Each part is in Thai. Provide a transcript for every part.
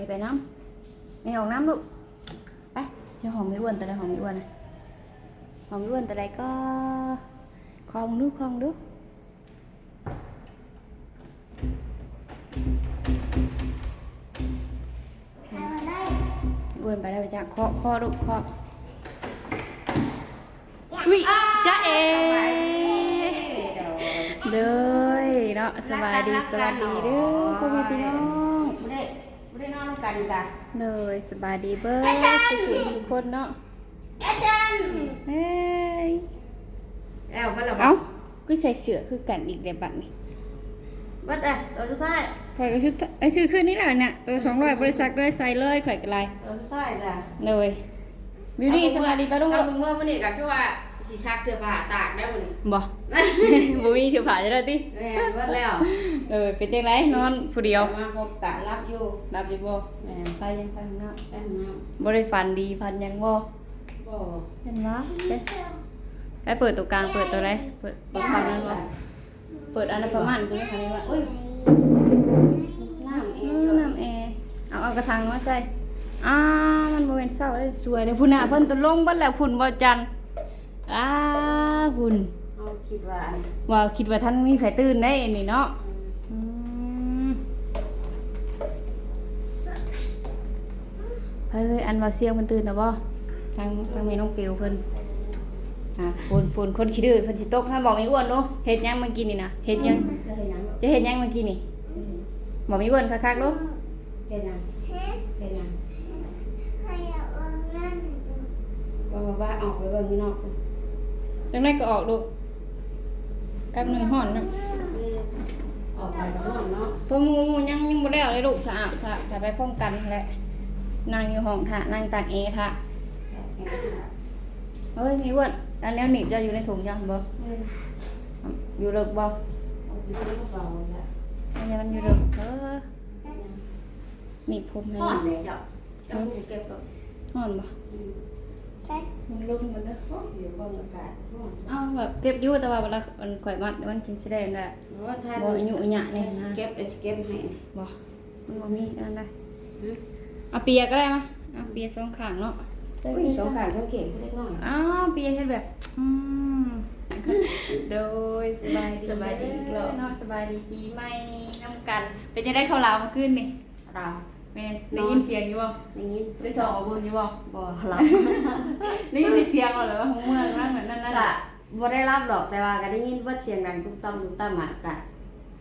ไม่ไปน้ำไม่ออกน้ำลูก ไปเจ้าหอมไม่อ้วนแต่ใดหอมไม่อ้วนหอมไม่อ้วนแต่ใดก็คลองลูกคลองลูกอ้วนไปแล้ไปจ้ะเคาะเคาะลูกเคาะอุ้ยจ้าเอเด้อเนาะสบายดีสวัสดีเด้อพ่อแม่พี่น้อง ไม่ได้นอนกันกะเลยสบายดีเบิร์สุขุมสุขคนเนาะอาจารย์เฮ้ยแล้วก็เราเอ้าก็ใส่เสื้อคือกันอีกเลยบัดนี้บัดอะตัวสุดท้ายข่อยก็ชุดไอ้ยชื่อขึ้นนี่แหละเนี่ยตัวสองร้อยบริษัทเลยใส่เลยข่อยกันไรตัวสุดท้ายจ้ะเลยบิวตี้สบายดีปะลุงเราเมื่อวันนี้ก็คือว่า สิชักเสื้อผ้าตากได้วันนี้บ่ บ่มีเสื้อผ้าจะได้ติแม่เบิดแล้วเออเป็นจังไรนอนผู้เดียวมาพบกะรับอยู่รับอยู่บ่แม่ไปยังไปข้างนอกแป๊บนึงบ่ได้ฟันดีฟันยังบ่ก็เห็นบ่เด้ไปเปิดตัวกลางเปิดตัวไหนเปิดเปิดฝั่งนั้นบ่เปิดอันนั้นประมาณกูทางนี้ว่าอุ้ยน้ำเออืงมน้ำแอร์เอาเอากระถางมาใส่อ่ามันบ่เป็นเศร้าเลยสวยเลยพุ่นน่ะเพิ่นตัวลงเบิดแล้วพุ่นบ่จันทร์ อ่าพุ่นเอาคิดว่าอันนี้ว่าคิดว่าท่านมีไผตื่นได้นี่เนาะอืมเฮ้ยอันว่าเสียงเพิ่นตื่นแล้วบ่ทางทางแม่น้องเปียวเพิ่นอะพุ่นพุ่นคนขี้ดื้อเพิ่นสิตกให้บอกมีอ้วนเนาะเฮ็ดหยังเมื่อกี้นี่นะเฮ็ดหยัง จะเห็นยังจะเฮ็ดหยังเมื่อกี้นี่บอกมีอ้วนคักๆเนาะเห็นยังเห็นยังว่าว่าว่าออกไปเบิ่งข้างนอก จังไดก็ออกลูกแป๊บหนึงฮ้อนนะออกไปข้างนอกเนาะเพราะหมูหมูยังยังบ่ได้เอาเลยลูกสะอาดสะถ้าไปพร้อมกันแหละนั่งอยู่ห้องท่านั่งตากแอร์ท่าเฮ้ยมีอ้วนอันนี้หนีบจะอยู่ในถุงยังบ่อยู่เลิกบ่อันนี้มันอยู่เลิกเออหนีบผมให้ห่อนเลยจ้ะจะเก็บแบบฮ้อนบ่ มันลงหมดเด้ออยู่บนอากาศห่อนเอ้าแบบเก็บอยู่แต่ว่าเวลามันข่อยมัดมันจึงสิได้นั่นแหละว่าท่านบ่อายุอาหยะนี่นะเก็บเก็บให้บ่มันบ่มีอันนั้นได้เอาเปียก็ได้มาเอาเปียสองข้างเนาะสองข้างต้องเก็บเล็กน้อยอ้าวเปียเฮ็ดแบบอืมโดยสบายดีสบายดีอีกแล้วเนาะสบายดีปีใหม่น้ำกัน เป็นจะได้เข้าวลาวมาขึ้นนี่เรา แม่นได้ยินเสียงอยู่บ่อย่างนี้ได้สองเอาเบิ่งอยู่บ่บ่หลับได้ยินเสียงบ่เหรอว่าของเมืองนั่นเหมือนนั่นนั่นก็บ่ได้รับหรอกแต่ว่าก็ได้ยินว่าเสียงดังตุ้มตั้มตุ้มตั้มอะก็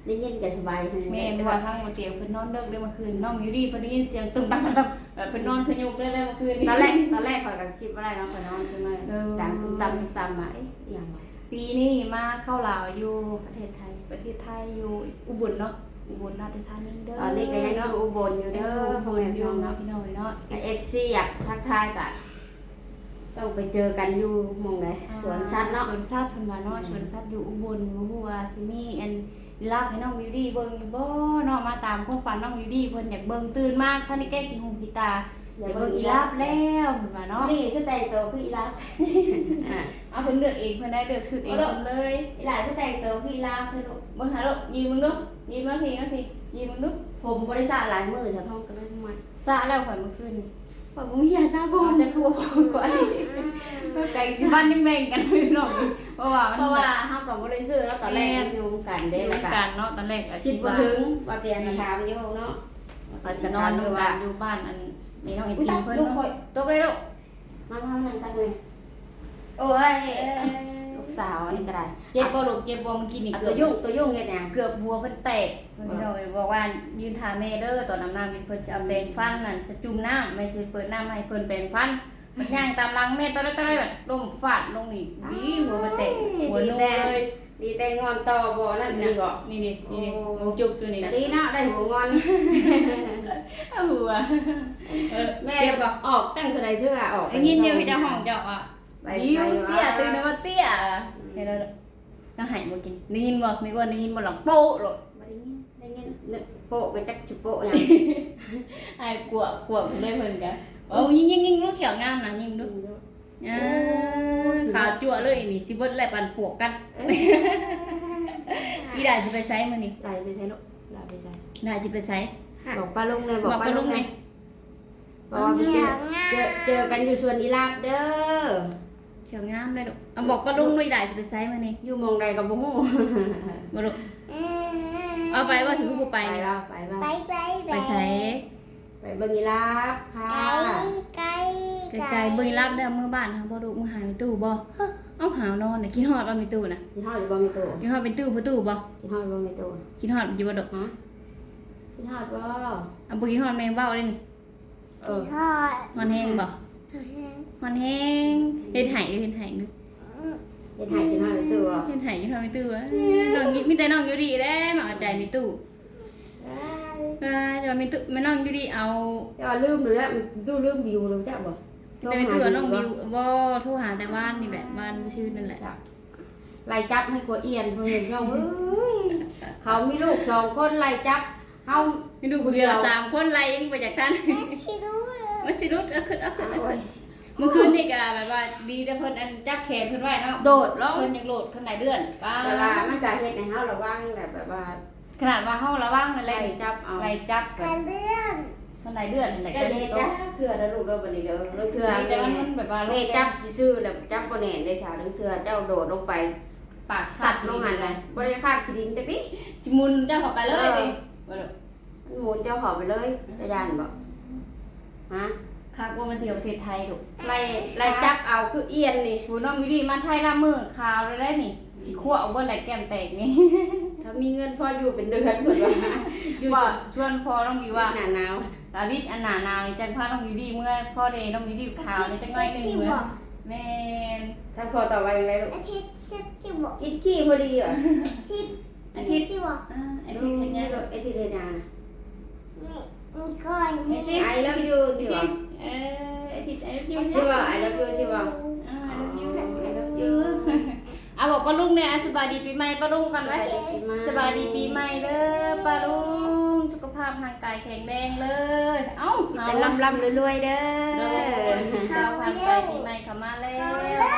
ได้ยินก็สบายแม่นว่าทางมาเตียวเพิ่นนอนเลิกได้เมื่อคืนน้องมิวดี้เพิ่นได้ยินเสียงตึ้งตังตังตังแบบเพิ่นนอนขยุกได้เลยเมื่อคืนนี้ตอนแรกตอนแรกข่อยก็คิดว่าได้เนาะข่อยนอนจังเลยดังตุ้มตั้มตุ้มตั้มมาเอ๊ะอหย่างวะปีนี้มาเข้าลาวอยู่ประเทศไทยประเทศไทยอยู่อุบลเนาะ อุบลราชธานีเด้อตอนนี้ก็ยังอยู่อุบลอยู่เด้อพ่อแม่พี่น้องเนาะพี่น้องเนาะเอฟซีอยากทักทายกะต้องไปเจอกันอยู่หมองไหนสวนชัดเนาะสวนสัตว์เพิ่นว่าเนาะสวนสัตว์อยู่อุบลบ่ฮู้ว่าสิมีอันลากให้น้องวิวดี้เบิ่งอยู่บ่เนาะมาตามความฝันน้องวิวดี้เพิ่นอยากเบิ่งตื่นมากท่านได้แก้ขี้หูขี้ตาอยากเบิ่งอีลาบแล้วเพิ่นว่าเนาะนี่คือแต่งตัวคืออีลาอะเอาเพิ่นเลือกเองเพิ่นได้เลือกชุดเองเพิ่นเลยอีหลาคือแต่งตัวคืออีลาคือลูก เบิ่งหาลูกยืนมึงดูยืนมาทีมาทียืนมึงดูผมบริษัทหลายมือจะท่องกันเลยมันซาแล้วข่อยเมื่อคืนนี่ข่อยบ่มียาซาบ่จะกลัวบ่กว่านี้ไก่สิบ้านยังแบ่งกันพี่น้องเพราะว่ามันเพราะว่าเฮากับบริษัทแล้วตอนแรกมันอยู่กันเด้เด็แล้วกกักันนเนาะตอนแรกอะคิดบ่ถึงว่าเตียงถามอยู่เนาะว่าจะนอนอยู่บ้านอยู่บ้านอันมีน้องไออุ้ยติตามเพิ่นลูกเนาะคอยตกเลยลูกมามานั่งตั้งเลยโอ้ยลูก สาวนี่ก็ได้เจ็บบ่ลูกเจ็บบ่เมื่อกี้นี่อะเกืตัอวบยุ่งตัวยุ่งเฮ็ดหยังเกือบหัวเพิ่นแตกเพิ่นน้อยบอกว่ายืนทาแม่เด้อตอนน้ำน้ำนี่เพิ่นจะเอาแปรงฟันนั่นสะจุ่มน้ำไม่ใช่เปิดน้ำให้เพิ่นแปรงฟันมันย่างตามหลังแม่ตอนนั้นตอนนั้นแบบล้มฟาดลงนี่ดีหัวมันแตกหัวโนเลยดีแต่งอนต่อบ่นั่นดีบ่นี่นี่นี่นี่มันจุกตัวนี้ก็ดีเนาะได้หัวงอนเอาหัวเออแม่เจ็บบ่ออกตั้งคือใดเทื่อออก ไอ้ยินเดียวพี่เจ้าห้องเจ้าอะ ไปยิ้วใส่เตี้ยตื่นมาเตี้ยเห็นแล้วก็หายบ่กินได้ยินบ่มีว่าได้ยินบ่หลังโป๊ะโลดบ่ได้ยินได้ยินนึกโปะไปจักจุโปะหยังไอ้กลัวกลัวเลยเพิ่นกะโอ้ยิงยิงยิงลูกเขียวงามนะยิงดูอ่าขาวจั่วเลยนี่สิเบิดแลปันปวกกัน อีดาสิไปไสมื้อนี้ไหลไปใส่ลูกไหลไปใส่ดาสิไปไสบอกป้าลุงเลยบบออกกไปป้าลุลุงงไงไงบอกว่าไปเจอ เจอเจอกันอยู่สวนอีลาบเด้อ เขียวงามเลยลูกเอาบอกป้าลุงด้วยได้จะไปไซส์มานี่อยู่หมองใดกับบ่ฮู้บ่ลูกเอาไปว่าถึงผู้ไปไปนี่แล้วไปแล้วไปไปไปไซส์ไปเบิ่งอีลาบค่ะไกลไกลไกลๆเบิ่งรับได้อมือบ้านค่ะบ่ลูกมือหายไปตู้บ่เฮ้อเอาหาวนอนน่ะคิดฮอดว่ามีตู้น่ะกินฮอดอยู่บ่มีตู้คิดฮอดเป็นตู้ประตูบ่กินฮอดบ่มีตู้คิดฮอดอยู่บ่ลูกฮะกินฮอดบ่เอาบ่คิดฮอดแมงเบ้าได้นี่เออทอดฮอนแฮงบ่ ฮอนแฮงเฮ็ดไห้เฮ็ดไห้นึกเฮ็ดให้กินฮอดอยู่ตู้บ่เฮ็ดไห้คิดฮอดมีตู้อะน้องมีมีแต่น้องอยู่ดีแหล้มาเอาใจมีตู้อ่าจะว่ามีตู้แม่น้องอยู่ดีเอา แต่ว่าลืมเลยอะตู้ลืมวิวแล้วจ้ะบ่แต่มีตู้อะน้องบิวบ่โทรหาแต่บ้านนี่แหละบ้านชื่อนั่นแหละไล่จับให้กลัวเอียนเพิ่นเห็นน้องเอ้ยเขามีลูกสองคนไล่จับเฮามีลูกผู้เดียวสามคนไล่ยังบ่จากท่านชิดูเลย มันสิรุดเอาขึ้นเอาขึ้นเอาโอ้ขึ้ยนเมื่อคืนนี่ก็แบบว่าดีแต่เพิ่นอันจับแขนเพิ่นไว้เนาะโดดลง เพิ่นยังโหลดข้างในเดือนป้าแต่ว่ามันจะเฮ็ดให้เฮาระวังแบบแบบว่าขนาดว่าเฮาระวังนั่นแหไล่ละจับเอาไล่จับกระเลื่อนข้างในเดือนนั่นแหละเจ้าก็เฮ็สิดโตจ้าเถื่อแล้วลูกเด้อบัดนี้เด้อแล้วเถื่อดีแต่แม่ว่ามันแบบว่าแม่จับซื่อๆแล้วจับบ่แน่นได้สาวเถื่อเจ้าโดดลงไปปากสัตว์ลงหันเลยบ่ได้คาดขี้ดินจักนิด สิมุนเจ้าเข้าไปเลยดิบ่ดอกมันหมุนเจ้าเข้าไปเลยจะย่านบ่ ฮะคักว่ามันเที่ยวประเทศไทยดุไล่ไล่จับเอาคือเอียนนี่ผู้น้องอยู่ดีมาไทยละมือข่าวเลยได้นี่สิคั่วเอาเบิดไหลแก้มแตกนี่ ถ้ามีเงินพออยู่เป็นเดือนเพิ่นว่าอยู่จนชวนพอน้องบิวว่าหน้าหนาวดาวิดอันหนาหนาวนี่จังพาน้องอยู่ดีเมื่อพ่อเดน้องอยู่ดีข่าวนี่จังน้อยหนึงเมื่อแม่นถ้าพอต่อไปยังไงลูกอาทิตย์ชิดชิบอกกินขี้พอดีเหรออาทิตย์อาทิตย์ชิบอกอ่าไอ้ที่เฮ็ดหยังลูกไอ้ที่เฮ็ดหยังนี่ มีก้อยนี่ไอ้เลิฟยูสิบ่เออไอ้ที่ไอ้ที่สิบ่ไอ้เลิฟยูสิบ่อ่าไอ้ที่ไอ้เลิฟยูอะบอกป้าลุงเนี่ยอะสบายดีปีใหม่ป้าลุงกันไว้สบายดีปีใหม่เด้อป้าลุงสุขภาพร่างกายแข็งแรงเลย เอ้าแต่ลำลำรวยๆเด้เด้ออเจ้าพันไปปีใหม่เข้ามาแล้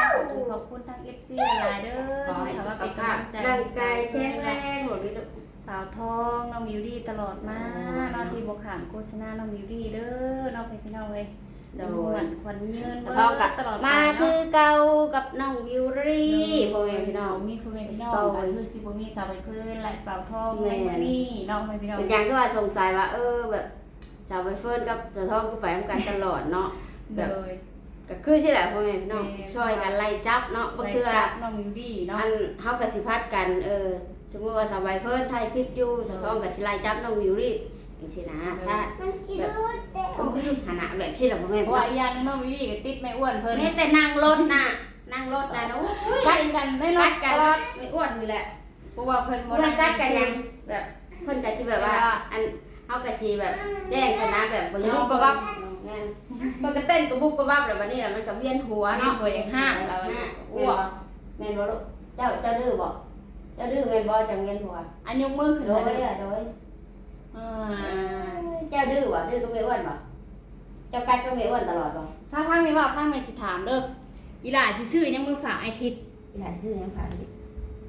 วขอบคุณทาง FC หลายเด้อขอให้ที่สุเข้าขมาเป็นภาพกำลังใจร่างกายแข็งแรงหมดเลยลูก สาวทองน้องมิวดีตลอดมาเนาะที่บกขามโฆษณาน้องมิวดีเด้อเนาะไปพี่น้องเอ้ยโดดูหยมันควันยืนเขากับตลอดมาคืเนาะอเก่ากับน้องวิวรีพ่อแม่พี่น้องมีพ่อแม่พี่น้องโสดก็คือสิบ่มีสาวไปเพิ่นและสาวทองแม่ในมื้อนี้น้องไปพี่น้องเป็นอย่างที่ว่าสงสัยว่า เออแบบสาวใบเฟิร์นกับสาวทองก็ไปทำกันตลอดเนาะโดยก็คือใช่แหละพ่อแม่พี่น้องแม่ช่วยกันไล่จับเนาะบ่เทื่อไล่จับน้องมิวดีเนาะอันเฮาก็สิพัดกันเออ สมมุติว่าสาวใบเฟิร์นถ่ายคลิปอยู่สาวทองก็สิไล่จับน้องวิวรีจังซี่นะถ้ามันชิดูแต่ผมคือฐานะแบบซี่แหละพ่อแม่เพพี่ราะน้ว่าองอีกอย่างหนึงน้องมิวดีก็ติดไม่อ้วนเพิ่นแม้แต่นั่งรถน่ะนั่งรถน่ะนะโอ้ยกัดกันไม่ลกัดดกักันนไม่อ้วนนี่แหละเพราะว่าเพิ่นบ่เพื่อนกัดกันยังแบบเพื่อนกัดสิแบบว่า อันเขากัดสิแบบแจ้งคณะแบบบ่ยอมกระวับแม่นเพิ่นก็เต้นกระบุบกระวับแล้วบัดนี้แหละมันก็เวียนหัวนี่เนาะ หัวอย่างห้างเราอ้อ้ววกกแม่นบ่ลูกเจ้าเจ้าดื้อบ่เจ้าดื้อแม่นบ่จังเวียนหัวอันยกมือขึ้นโดมายเด้ออะโดยอ่าเจ้าดื้อบ่ดื้อก็ไม่อ้วนบ่เจ้ากัดก็ไม่อ้วนตลอดบ่ถ้าพังไม่ว่าพังไม่สิถามเด้ออีหล่าสิซื้อยังมือฝากไอทิดอีหลานซื้อหยังผ่านดิ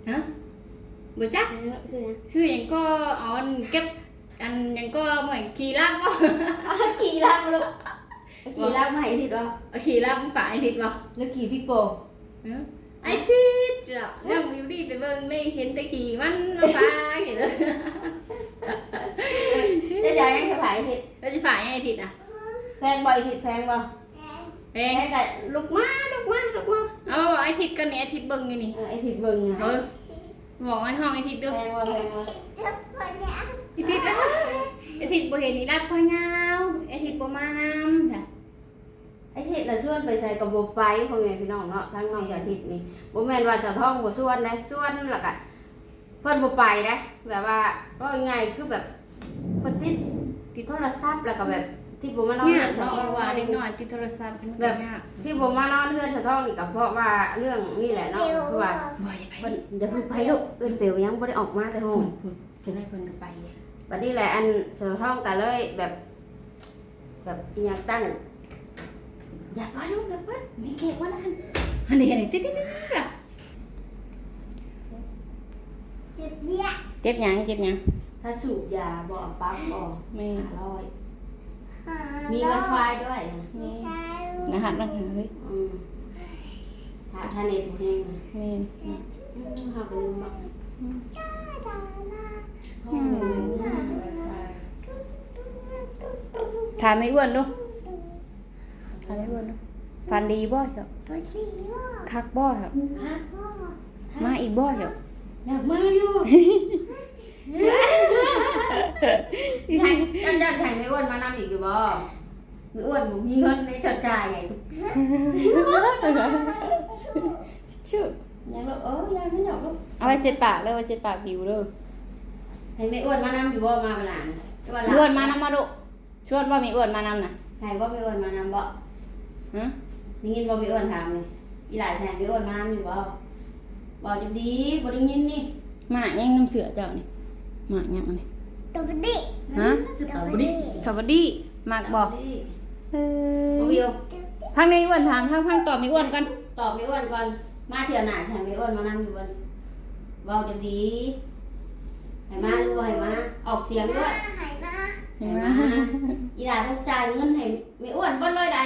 ฮะบ่จักซื้อหยังชื่อหยังก็อ๋อเก็บอันหยังก็เหมือนขี่ลากบ่อ๋อขี่ลากบ่ลูกขี่ลากมาให้ทิดบ่เอาขี่ลากมือฝากไอทิดบ่หรือขี่พี่โปเออ ไอทิดจ้ะนั่งวิวดีไปเบิ่งนี่เห็นแต่ขี่มันมาฝากเห็นเลยเจ้าจะเอาหยังจะผ่านทิดแล้วสิฝากยังไอทิดอะแพงบ่อีทิดแพงบ่เพลงแพงก็ลูกมาลูกมาลูกมาเอาบอกไอทิดกันนี่ไอทิดเบิ่งอยู่นี่เออไอ้ทิดเบิ่งนะเออบอกไอ้ห้องไอทิดเด้อแพงว่าแพงว่าแล้วพอเนี่ยไอทิดเด้อไอทิดบ่เห็นนี่รักพ่อยาวไอทิดบ่มานำจ้ะ ไอ้ทิดน่ะส่วนไปใส่กระบอกไปพ่อแม่พี่น้องเนาะทั้งน้องสาธิตนี่บ่แม่นว่าสะท้องบ่ส่วนนะส่วนแล้วก็เพิ่นบ่ไปนะแบบว่าก็ง่ายๆคือแบบเพิ่นติดติดโทรศัพท์แล้วก็แบบที่บ่มานอนเนี่ยเฮือนเนาะสะท้องว่าเด็กน้อยติดโทรศัพท์มันแบแบบบยากที่บ่มานอนเฮือนสะท้องนี่ก็เพราะว่าเรื่องนี่แหละเนาะคือว่าบ่อย่าไปเพิ่นเดี๋ยวเพิ่นไปลูกเอิ้นเตียวยังบ่ได้ออกมาแต่ห้องคุณจะได้เพิ่นก็ไปเลยบัดนี้แหละอันสะท้องก็เลยแบบ แบบอีหยังตั้ง อย่าไปลูกอย่าไปมีเค้กว่านั่นอันนี้อันนี้ติ๊ดติ๊ดติ๊ดติ๊ดอะจุดเนี่ยเจ็บหยังเจ็บหยังถ้าสูบยาบ่ปั๊บบ่ไม่ห้าร้อยหมี Wi-Fi ด้วยนะนี่ใช่รหัสมันหาเฮ้ยอืมถ้าถ้าเน็ตบ่แห้งนะแม่นอืมเฮาก็ลืมบอกจ้าดาลาเฮาก็ลืมนะ Wi-Fi ถามไม่อ้วนดูถามไม่อ้วนดูฟันดีบ่เหรอตัวที่ว่าคักบ่เหรอครับว่ามาอีกบ่เหรออยากมาอยู่ใช่ท่านจะใช่ไม่อ้วนมานำอีกอยู่บ่ไม่อ้วนบ่มีเงินในจัดจ่ายใหญ่ทุกชื่อยังลูกเออยังไม่ดอกลูกเอาไว้เช็ดปากเลยไว้เช็ดปากผิวเลยให้ไม่อ้วนมานำอยู่บ่มาเวลานี่ก็ว่าหลาอ้วนมานำมาดุชวนว่ามีอ้วนมานำน่ะให้บ่ไม่อ้วนมานำบ่ ฮะได้ยินบ่ไม่อ้วนถามเลยอีหลายแสนไม่อ้วนมานำอยู่บ่บ่จะดีบ่ได้ยินนี่หมายังน้ำเสือเจ้านี่หมายังอันนี้ตัวดิฮะสตรอเบอรี่สวัสดีมากบอกเอบ่อวิวพังในอ้วนถามพังพังตอบไม่อ้วนกันตอบไม่อ้วนก่อนมาเที่ยวหน้าใช่ไม่อ้วนมานำอยู่บ่เว้าจะดีให้มาดูให้มาออกเสียงด้วยหายมาเห็นไหมอีหลาต้องจ่ายเงินให้ไม่อ้วนเบิ้ลเลยได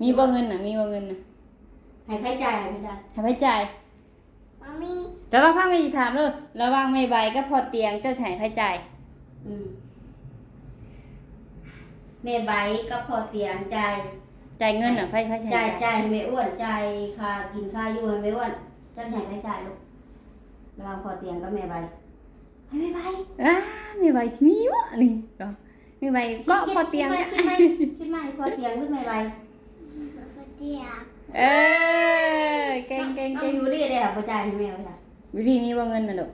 มีบ่เงินน่ะ มีบ่เงินน่ะให้ไผจ่ายให้ไผจ่ายให้ไปจ่ายมามีแล้วว่าพังไม่ถามเลยระหว่างไม่ใบก็พอเตียงเจ้าใช้ให้จ่ายอืมแม่ใบก็พอเตียงจ่ายจ่ายเงินน่ะไผไผจ่าจ่ายยจ่ายให้ไม่อ้วนจ่ายค่ากินค่าอยู่ให้ไม่อ้วนจะใช้ไผจ่ายลูกระหว่างพอเตียงกับแม่ใบให้แม่ใบ อ้าไม่ใบมีวะนี่ก็ไม่ใบก็พอเตียงคิเนี่ยดไหมคิดไหมพอเตียงหรือแม่ใบตัว เดียวเออเก่งเก่งน้อเก่งงยูรี่ได้ค่ะพอจ่ายให้แม่ไว้ค่ะวิธีมีบ่เงินน่ะลูก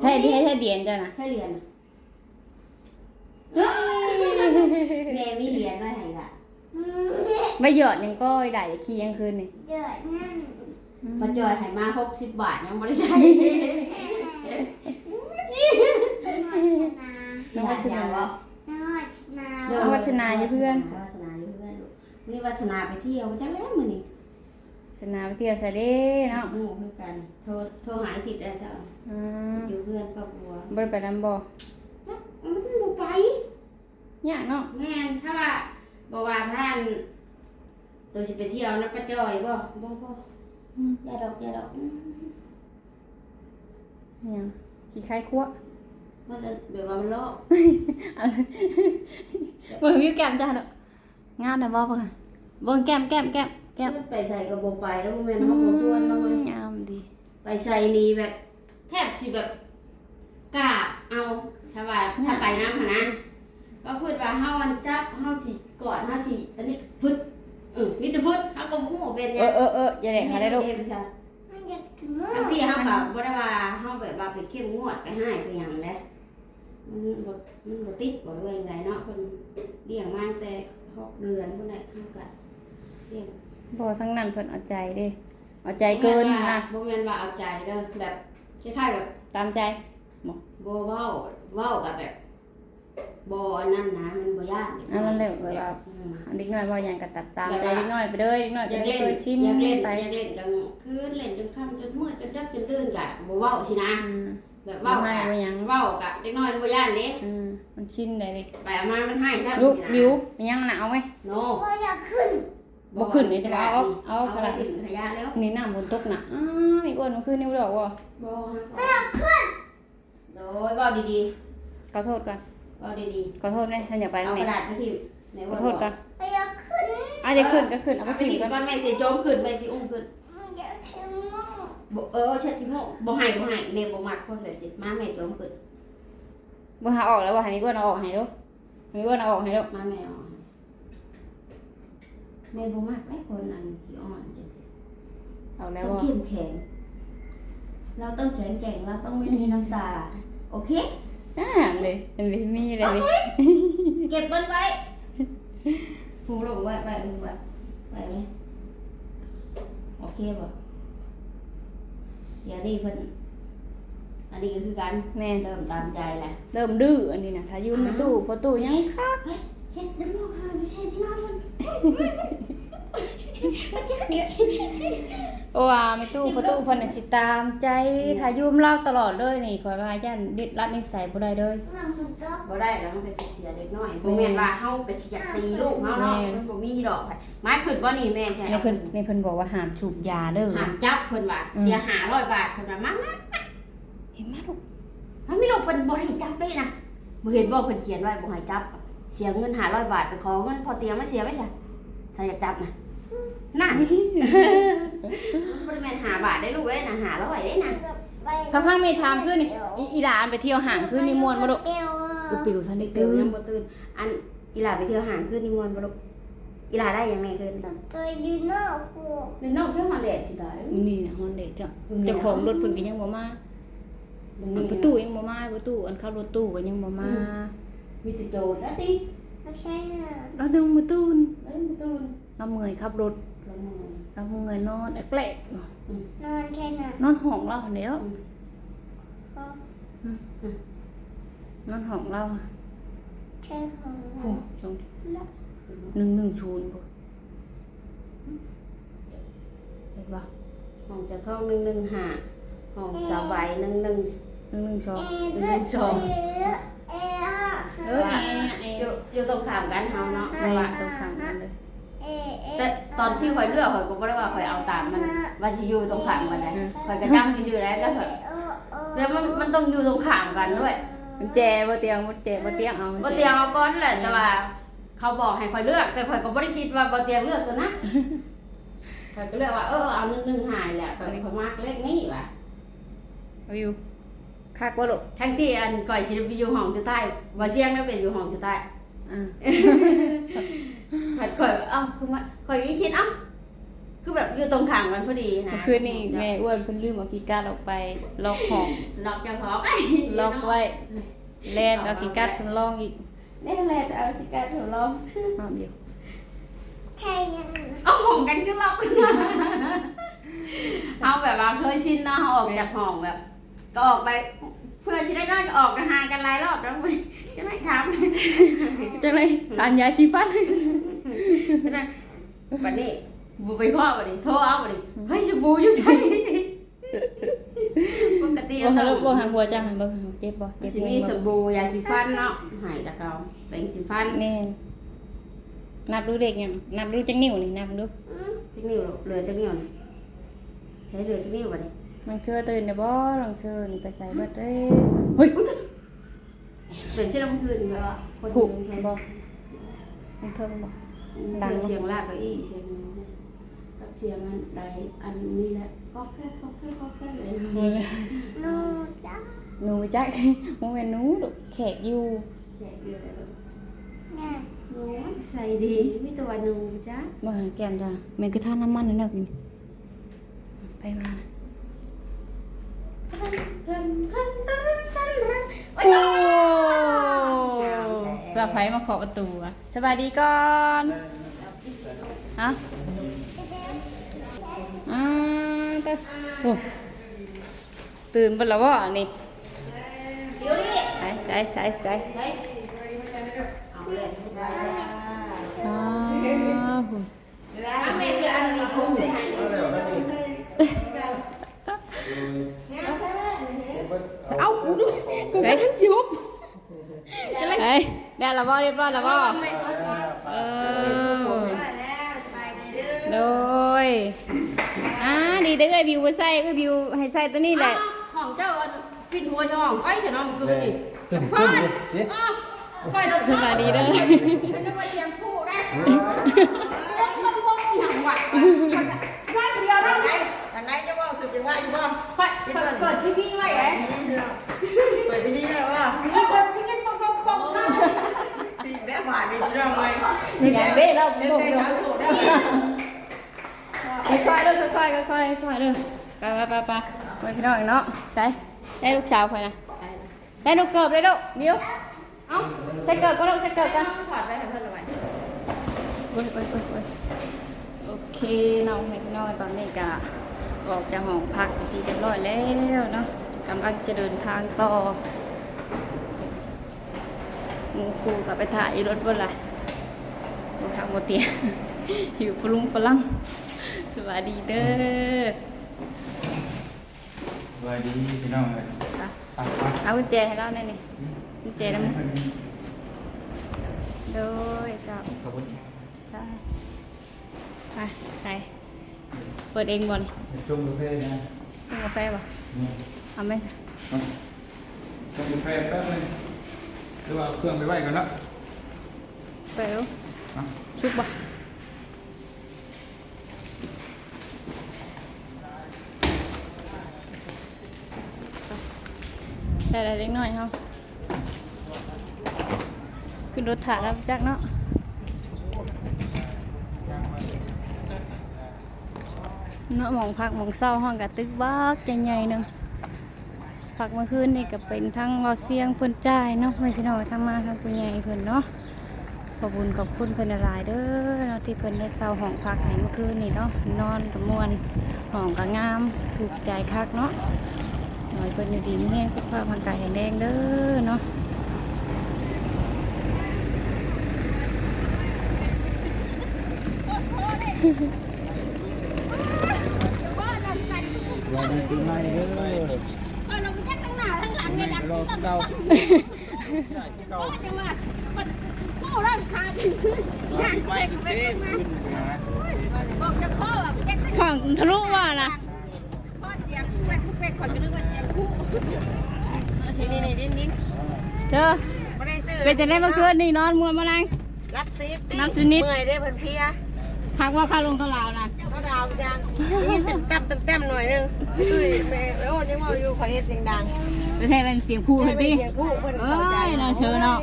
แท้ดีให้แท้เดียนจ้ะนะใช่เหรียญน่ะแม่มีเหรียญไว้ให้ล่ะอืมเนี่ยไปหยอดยังก็ได้ขี้ยังคืนนี่เดือดนั่นพอจอยให้มา60บาทยังบ่ได้ใช้น้องวัฒนาอยากยังบ่น้องวัฒนาวัฒนาอยู่เพื่อนวัฒนาอยู่เพื่ อนลูกนี่วัฒนาไปเที่ยวจังแล้วมื้อนี้สนามไปเที่ยวซะเด้เนาะหมู่คือกัน โทรโทรหาทิศได้ซะอืมอยู่เพื่อนป้าบัวบ่ได้ไปนำบ่จักมันบ่ไปยากเนาะแม่นถ้าว่าบ่ว่าท่านตัวสิไปเที่ยวนะป้าจอยบ่บ่บ่อืมอย่าดอกอย่าดอกอืมยังขี้ไข่คั่วมันแบบว่ามันลอกเบิ่งวิวแก้มจ้าเนาะ งามนะบ่เบิ่งเบิ่งแก้มแก้มแก้มแก้มไปใส่ก็บ่ไปแล้วบ่แม่นเฮาบ่ชวนเนาะเว้ยงามดีไปใส่นี่แบบ แทบสิแบบกราบเอาถ้าว่าถ้าไปน้ำหนนะก็พูดว่าเฮาอันจับเฮาสิกอดเฮาสิอันนี้พึดเออมีแต่พึดเฮาก็บ่ฮู้เป็นหเอยังอเออเอออย่าได้หาได้ลูกเฮ็ดซะมันอยากกินมือบางทีเฮาก็บ่ได้ว่าเฮาแบบว่าไปเข้มงวดไปให้ไปหยังเด้มันบ่มันบ่ติดบ่ด้วยจังไดเนาะเพิ่นเลี้ยงมาตั้งแต่ หกเดือนพุ่นน่ะเฮาก็เลี้ยงบ่ทั้งนั้นเพิ่นเอาใจเด้เอาใจเกินนะ บ่แม่นว่าเอาใจเด้อแบบคล้ายๆแบบตามใจบ่เว้าเว้ากับแบบบ่อันนั้นนะมันบ่ยากอันนั้นแหละแบบว่าอืมเด็กน้อยบ่หยังก็ตัดตามใจเด็กน้อยไปเด้อเด็กน้อยอไปยากเด้เล่อนชินอยากเล่นไปอยากเล่นกันคืนเล่นจนค่ำจนมืดจนดับจนดื่นกะบ่เว้าสินะอืม แบบบ่เว้าให้กะบ่หยัง เว้ากับเด็กน้อยมันบ่ย่านเด้อืมมันชินได้เด้ไปเอามามันให้ซะลูกดิวมีหยังหนาวไหม โนก็อยากขึ้นบ่ขึ้นนี่จะเอาเอาเอาเอากกระระดาดาษษขยะแล้วนี่น้ำบนตกน่ะอ้าวอีกอ้วนมันคือนิ้วดอกบ่บ่ไม่อยากขึ้นโดยเว้าดีขอโทษก่อนๆเว้าดีขอโทษนะท่านอย่าไปๆเอานะกแม่ระดาษไปทิ่มไหนขอว่าโทษก่อนไม่อยากขึ้นอะจะขึ้นก็ขึ้นเอาเอาไปไปทิ้งทิ่มก่อนก่อนแม่สิจมขึ้นแม่สิอุ้มขึ้นไม่อยากขึ้นมือ บ่เออเช็ดที่โมบ่ให้บ่ให้แม่บ่มักคนแบบสิมาแม่จมขึ้นบ่หาออกแล้วบ่ให้มีอ้วนเอาออกให้ดูมีอ้วนเอาออกให้ดูมาแม่เอาแม่บ่มักได้คนอันที่อ่อนจังซี่เอาแล้วต้องบ่เข้มแข็งเราต้องแข็งแกร่งเราต้องไม่มีน้ำตา โอเค อ่าเลยเป็นวิมีเลยเว้ยเก็บมันไว้หูลงไว้ไว้หูไว้ไว้ไหมโอเคบ่ อย่ารีบเพิ่นอันนี้ก็คือการแม่ เริ่มตามใจแหละเริ่มดื้ออันนี้น่ะถ้ายืนในตู้พอตู้ยังคัก เช็ดน้ำมูกค่ะไม่ใช่ที่นอนมัน โอ้ว่าไม่ตู้ประตูเพิ่นน่ะสิตามใจถ้ายุ่มเล่าตลอดเลยนี่ขอยว่าย่านดิดรัดนิสัยบ่ได้เลยมาหมุนต๊อกบ่ได้แล้วมันก็สิเสียเด็กน้อยบ่แม่นว่าเฮาก็สิอยากตีลูกเฮาเนาะแม่มันบ่มีดอกไผไม้ขึ้นบ่นี่แม่ใช่ในเพิ่นในเพิ่นบอกว่าห้ามสูบยาเด้อหามจับเพิ่นว่าอืมเสีย500บาทเพิ่นว่ามามาเห็นไหมลูกมันมีลูกเพิ่นบ่ให้จับได้นะบ่เห็นบ่เพิ่นเขียนไว้บ่ให้จับ เสียเงิน500บาทไปขอเงินพอเตรียมมาเสียไว้ซะถ้าอยากจับนะ นั่นบ่ได้แม่น5บาทได้ลูกเอ้ยนะ500ได้นะไปพระพังไม่ถามขึ้นนี่อีอีหลานไปเที่ยวห่างขึ้นนี่ม่วนบ่ลูกเดียวอุยปิวทันได้ตื่ตื่นนยังบ่ตื่นอันอีหลาไปเที่ยวห่างคืนนี่ม่วนบ่ลูกอีหลาได้หยังไงคืนไปดูนอกครัวในน้องเที่ยวมาแดดสิได้นี่นะฮอนเด็กเจ้าเจ้าของรถเพิ่นก็ยังบ่มาอันประตูยังบ่มาประตูอันเข้ารถตู้ก็ยังบ่มามีแต่โจรนะติไม่ใช่น่ะเราต้องมาตื่น เอ้ยบ่ตื่น เราเมื่อยขับรถละเมอเราเมื่อยนอนแอกแกลกนอนแค่น่ะนอนห้องเราเดี๋ยวก็นอนห้องเราแค่ของโอ้จงหนึ่งหนึ่งชูนบ่เห็นบ่ห้องจะท้อง115ห้องสบาย11หนึ่งหนึ่งสองเอ๊ะเอ๊ะเอ๊ะเออแอแออยู่อยู่ตรงข้ามกันเฮาเนาะในแต่ว่าตรงข้ามกันเลยเอ๊ะเอ๊ะ แต่ตอนที่ข่อยเลือกข่อยก็บ่ได้ว่าข่อยเอาตามมันว่าสิอยู่ตรงข้ามกันได้ข่อยก็จำซื่อๆแล้วแล้วข่อยแล้วมันมันต้องอยู่ตรงข้ามกันด้วยมันแจบ่เตียงบ่แจบ่เตียงเอาบ่เตรียมเอาก่อนแหละแต่ว่า เขาบอกให้ข่อยเลือก แต่ข่อยก็บ่ได้คิดว่าบ่เตรียมเลือกตัวนะข่อยก็เลือกว่าเออเอาหนึ่งหนึ่งหายแหละข่อยข่อยมักเลขนี้ว่ะเอาอยู่คักบ่ลูกทั้งที่อันก่อยสิไปอยู่ห้องสุดท้ายบ่เสียงได้เป็นอยู่ห้องสุดท้ายอ่า ข่อยข่อยเอ้าคือว่าข่อยก็คิดเอ้าคือแบบอยู่ตรงข้ามกันพอดีนะเมื่อคืนนี้แม่อ้วนเพิ่นลืมเอาคีย์การ์ดออกไปล็อกห้องล็อกเจ้าของล็อกไว้แล่นเอาคีย์การ์ดสำรองอีกนี่แหละเอาสิการถูกล็อกอ้าวเดี๋ยวใช่ยังเอาห้องกันคือล็อกเอาแบบว่าเคยชินเนาะเอาออกจากห้องแบบ ก็ออกไปเพื่อที่ได้นอนออกกันหากันหลายรอบแล้วไม่จะไม่ทำจังได๋ทานยาสีฟัน วันนี้บูไปพ่อวันนี้โทรเอาวันนี้เฮ้ยสบู่อยู่ใช่ปกติบ่เราหันต้ลูอกงบ่หันหัวจ้ะหันเบิ่งเจ็บบ่เจ็บจะแม่มีนสบ่บู่ยาสีฟันเนาะหายตะเกาแปรงสีฟันแม่นนับดูเด็กยังนับดูจังนิ้วนี่นับดูจักนิ้วเหลือจักนิ้วนี่ใช้เหลือจักนิ้ววันนี้ลังเชื่อตื่นได้บ่ลังเชื่อนี่ไปใส่เบิดเด้เฮ้ยเป็นเช่นเมื่อคืนแบบว่าคนผูกเห็นบ่มันเทิงบ่ ดัง เสียงลากเก้าอี้เสียงกับเสียงอันใดอันนี้แหละก็แค่ก็แค่ก็แค่เลยนูจ้าหนูจักบ่แม่นหนูลูกแขกอยู่แขกเดียวเลยน่ะหนูใส่ดีมีตัวหนูจ้าบ่หันแก้มจ้ะแม่นคือทานน้ำมันนั่นน่ะกินไปมาโอ้ เพื่อไผมาขอประตูอะสบายดีก่อนฮะอ่าแต่โอ้ตื่นเบ่แล้วบ่นี่เดี๋ยวดิใส่ใส่ใส่ใส่ใส่เอาเลยอ้าวถ้าแม่เจออันนี้ผมจะให้เอากูดูกูได้ทั้งจุกเฮ้ยได้และบ่เรียบร้อยและบ่เออโดยอ่าดีเด้อเอ้ยบิวบ่ใส่เอ้ยบิวให้ใส่ตัวนี้แหละห้องเจ้าปิดหัวช่องไปเถอะน้องคือดิขึ้นขึ้นดิสิไปรถสบายดีเด้อเป็นนักเรียนผู้ได้ต้องต้องต้องอย่างหวัดร้านเดียวได้ไหนทางไหนจะว่าคือจะว่าอยู่บ่เปิดเปิดทีวีไว้เลยเปิดที่นี่ได้ว่า เปิดทีวีปองปองปองนะ ตีแม่หวานนี่น้องเลยอย่างเบ้เราเล่นบ่ใส่บ่สาวโสดได้ไหมค่อยๆเด้อค่อยๆค่อยๆค่อยๆเด้อไปไปไปไปพี่น้องเนาะใส่ได้ลูกสาวค่อยนะได้ลูกเกิบเลยลูกเดี๋ยวเอ้าใส่เกิบก็ลูกใส่เกิบกันถอดไปให้เพื่อนเอาไว้โอ้ยโอ้ยโอ้ยโอ้ยโอเคน้องให้พี่น้องตอนนี้ก็ออกจากห้องพักที่เรียบร้อยแล้วเนาะกำลังจะเดินทางต่อ มูครูกับไปถ่ายรถบนไรรถทางโมเตียอยู่ฝรุ่งฝรั่งสวัสดีเด้อสวัสดีพี่น้องเลยค่ะอะมาเอากุญแจให้เราหน่อยนี่กุญแจน้ำโดยกับขอบคุณครับได้ไปไปเปิดเองบ่นี่ชมกาแฟนะกินกาแฟบ่นี่เอาไหมเอาชมกาแฟแป๊บนึง หรือว่าเอาเครื่องไปไว้ก่อนเนาะไปดูอะชุบบ่ใช่อะไรเล็กน้อยเฮาขึ้นรถถ่ายแล้วจักเมื่อคืนนี่ก็เป็นทั้งเบาเสียงเพิ่นจ่ายเนาะไม่พี่น้องทั้งมาทั้งผู้ใหญ่เพิ่นเนาะขอบคุณขอบคุณเพิ่นหลายเด้อเนาะที่เพิ่นได้เศร้าห้องพักให้เมื่อคืนนี่เนาะนอนกับมวนห้องก็งามถูกใจคักเนาะหน่อยเพิ่นอยู่ดีมีแรงสุขภาพร่างกายแข็งแรงเด้อเนาะวัสดีปีใหม่เด้อ หน้าตั้งหลังเลยนะรอเก่าจังหวะมันโอ้ร่างคาขึ้นย่างไปไปบอกจะพ่อแบบแจ็คห้องทะลุว่านะพ่อเสียงคู่แม่คู่แม่ขอจะนึกว่าเสียงคู่นี่นี่นดิ้นเด้อไม่ได้ซื้อเป็นจะได้เมื่อคืนนี่นอนมวนมาแรงรับซีฟรับซีนิดเมื่อยได้เพิ่นเพียหากว่าข้าลงเข้าลาวนะเขาดาวจังนี่เต็มเต็มเต็มหน่อยนึงเอ้ยแม่โอ้ยังว่าอยู่ขอเฮ็ดเสียงดัง ประเทศเป็นเสียงพูดให้เลยไปดิเสียงผู้เพิ่นเอ้เข้าใจยน่าเชื่อเนาะ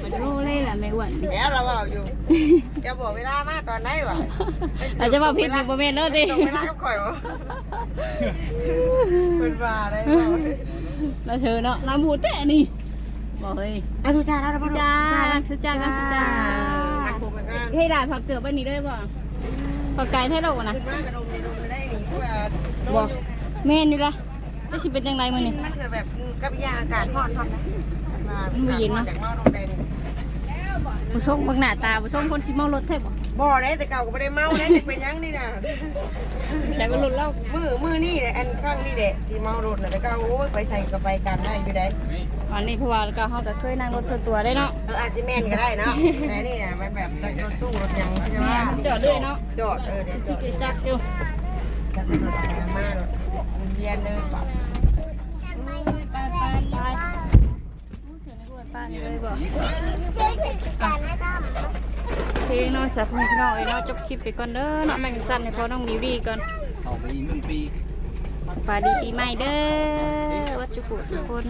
เป็นรู้เลยแหละไม่อ้วนดิแล้วเราเว้าอยู่ จะบอกเวลามาตอนไหนวะอาจจะมาผิดอยู่ประเภทเด้อดิตรงเวลากับข่อยวะเพิ่นว่าได้บ่เราเชื่อเนาะน้ำบูดแต่นี่บอกเฮ้ยอะทุจ้าแล้วบ่จ้าทุจ้ากันทุจ้าหักผมเหมือนกันให้ด่าผักเกือบไปนี่ได้บ่ผักไก่ไทยโลกนะขึ้นมากระดมในดมไม่ได้หนีเพราะว่าบอกแม่นี่ละ จะสิเป็นยังไงมื้อนี่มันเกิดแบบกับยาอากาศร้อนทำนะมามันบ่เย็นเนอะจากเมาโดนใดนี่ผู้ชมบางหน้าตาผู้ชมคนสิเมารถแท้บ่บ่ได้แต่เก่าก็ไม่ได้เมาได้แต่เป็นยังนี่นะใส่ว่ารถเล่ามือมือนี่แหละอันข้างนี่แหละที่เมารถน่ะแต่เก่าโอ้ยไปใส่กับไปกันได้อยู่ได้อันนี้เพราะว่าก็เฮาก็เคยนั่งรถส่วนตัวได้เนาะเอออาจจะแม่นก็ได้เนาะแต่นี่น่ะมันแบบรถตู้รถยังใช่ไหมแม่จอดเรื่อยเนาะจอดเออเดี๋ยวจอที่ดจะจักอยู่จะเป็นรถยังมารถ เวียนเลยปะไปไปไปเสียงในกวนปานเลยบอกเจ๊คือการไม่ทเพลงน้อยสับพี่น้องเอ้ยเนาะจบคลิปไปก่อนเด้อเนาะแม่งสั้นให้พอน้องดิวดีก่อนเอไปอีกหนึ่งปี ปาดีปีใหม่เด้อวัดจุกุทุกคน